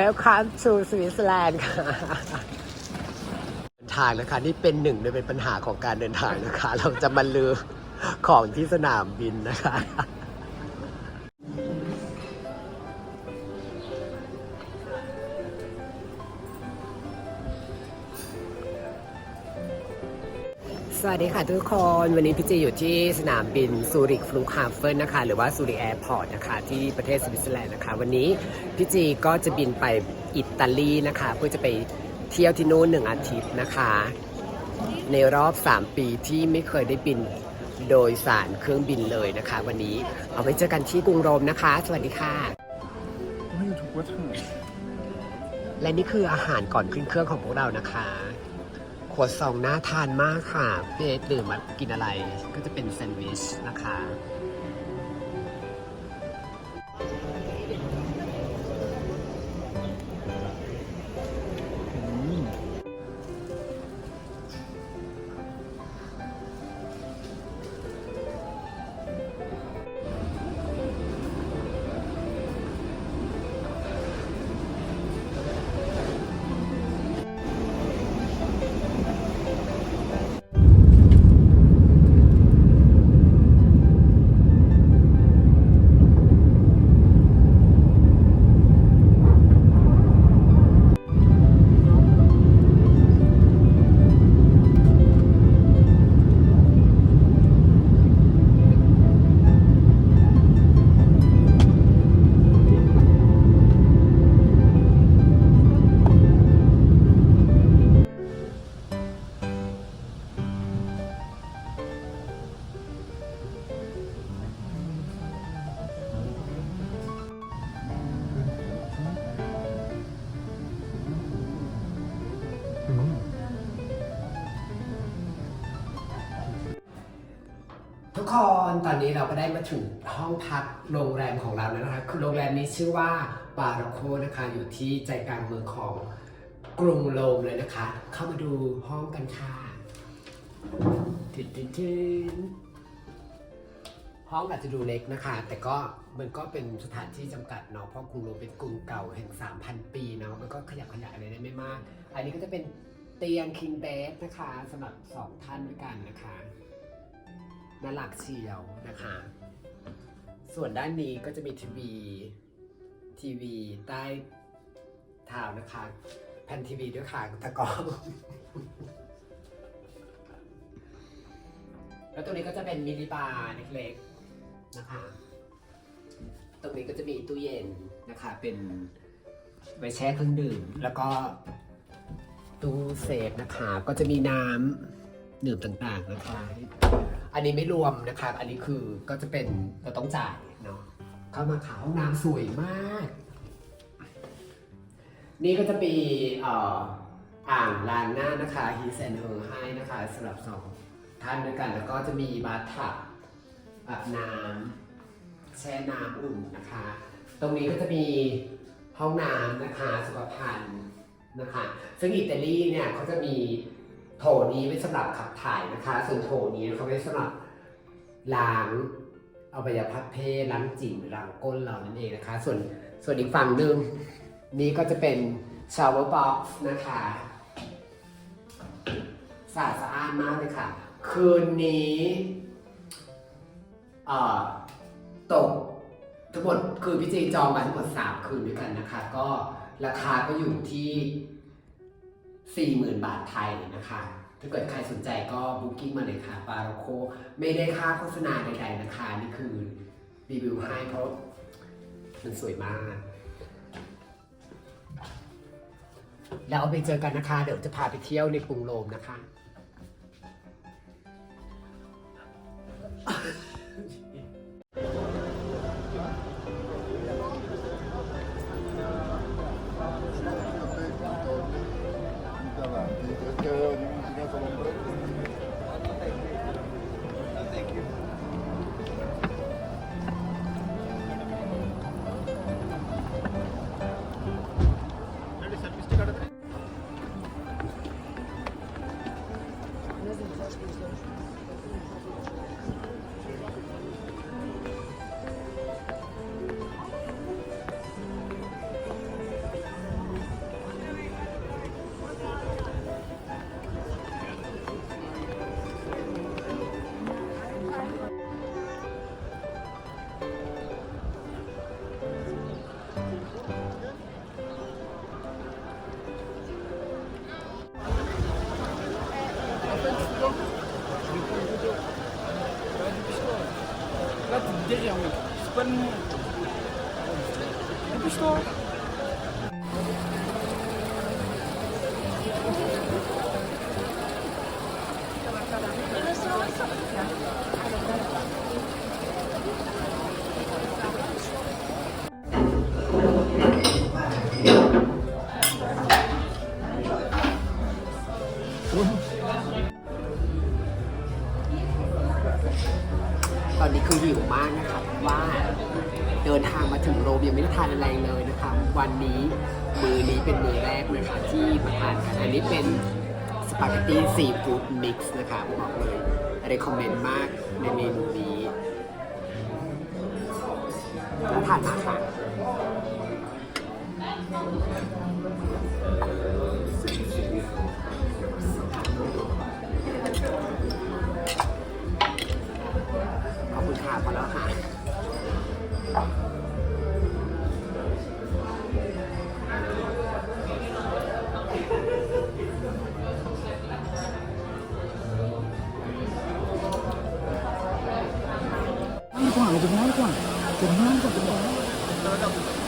Welcome to Switzerland ค่ะเดินทางนะคะ นี่เป็นหนึ่งในเป็นปัญหาของการเดินทางนะคะ เราจะมาลือของที่สนามบินนะคะ สวัสดีค่ะทุกคน วันนี้พี่จีอยู่ที่สนามบินซูริกฟลูคาเฟนนะคะ หรือว่าซูริกแอร์พอร์ตนะคะ ที่ประเทศสวิตเซอร์แลนด์นะคะ วันนี้พี่จีก็จะบินไปอิตาลีนะคะ เพื่อจะไปเที่ยวที่นู่นหนึ่งอาทิตย์นะคะ ในรอบ 3 ปีที่ไม่เคยได้บินโดยสารเครื่องบินเลยนะคะ วันนี้เอาไว้เจอกันที่กรุงโรมนะคะ สวัสดีค่ะไม่ถูกว่าทางไหนและนี่คืออาหารก่อนขึ้นเครื่องของพวกเรานะคะ ขวดซองน่าทานมากค่ะพี่เอสดื่มมากินอะไร ก็จะเป็นแซนด์วิชนะคะ คนตอนนี้เราก็ได้มาถึงห้องพักโรงแรมของเราแล้วนะคะคือโรงแรมนี้ชื่อว่าบาราโคนะคะอยู่ที่ใจกลางเมืองของกรุงโรมเลยนะคะ เข้ามาดูห้องกันค่ะทินทินทินห้องอาจจะดูเล็กนะคะ แต่ก็มันก็เป็นสถานที่จำกัดเนาะเพราะกรุงโรมเป็นกรุงเก่าแห่ง 3,000 ปีเนาะมันก็ขยับขยายอะไรได้ไม่มาก อันนี้ก็จะเป็นเตียง king bed นะคะสำหรับสองท่านด้วยกันนะคะ น่ารักเชียวนะคะ ส่วนด้านนี้ก็จะมีทีวี ทีวีใต้เท้านะคะ แผ่นทีวีด้วยค่ะตะกร้องแล้วตรงนี้ก็จะเป็นมินิบาร์เล็กๆนะคะ ตรงนี้ก็จะมีตู้เย็นนะคะ เป็นไว้แช่เครื่องดื่ม แล้วก็ตู้เซฟนะคะ ก็จะมีน้ำ ดื่มต่างๆนะคะอันนี้ไม่รวมนะคะ อันนี้คือก็จะเป็นเราต้องจ่ายเนาะเข้ามาขาห้องน้ำสวยมาก นี่ก็จะมีอ่ออ่างล้างหน้านะคะฮีเซนเฮอร์ให้นะคะสำหรับสองท่านด้วยกัน แล้วก็จะมีบาร์ทับอาบน้ำแช่น้ำอุ่นนะคะ ตรงนี้ก็จะมีห้องน้ำนะคะสุขภัณฑ์นะคะ ซึ่งอิตาลีเนี่ยเขาจะมี โถนี้ไว้สำหรับขับถ่ายนะคะ ส่วนโถนี้เขาไว้สำหรับล้างเอาไปยพัดเพศล้างจิ๋มล้างก้นเรานั่นเองนะคะ ส่วนส่วนอีกฝั่งหนึ่งนี้ก็จะเป็นชาวเวอร์บ็อกซ์นะคะสะอาดสะอานมากเลยค่ะ คืนนี้ตกทั้งหมดคือพี่เจจองมาทั้งหมด 3 คืนด้วยกันนะคะ ก็ราคาก็อยู่ที่ 40,000 บาทไทยนะคะ ถ้าเกิดใครสนใจก็บุ๊กิ้งมาเลยค่ะปาโรโคไม่ได้ค่าโฆษณาใดๆนะคะ นี่คือรีวิวให้เพราะมันสวยมาก แล้วเอาไปเจอกันนะคะ เดี๋ยวจะพาไปเที่ยวในกรุงโรมนะคะ gostou. เลยค่ะที่มาทานกันอันนี้เป็นสปาเกตตี้ซีฟู้ดมิกซ์นะคะบบอกเลยรคคอมเมนต์มากในเมนูนี้น่าทานมาค่ะ തിരുവനന്തപുരത്താണ് തിരുവനന്തപുരത്ത്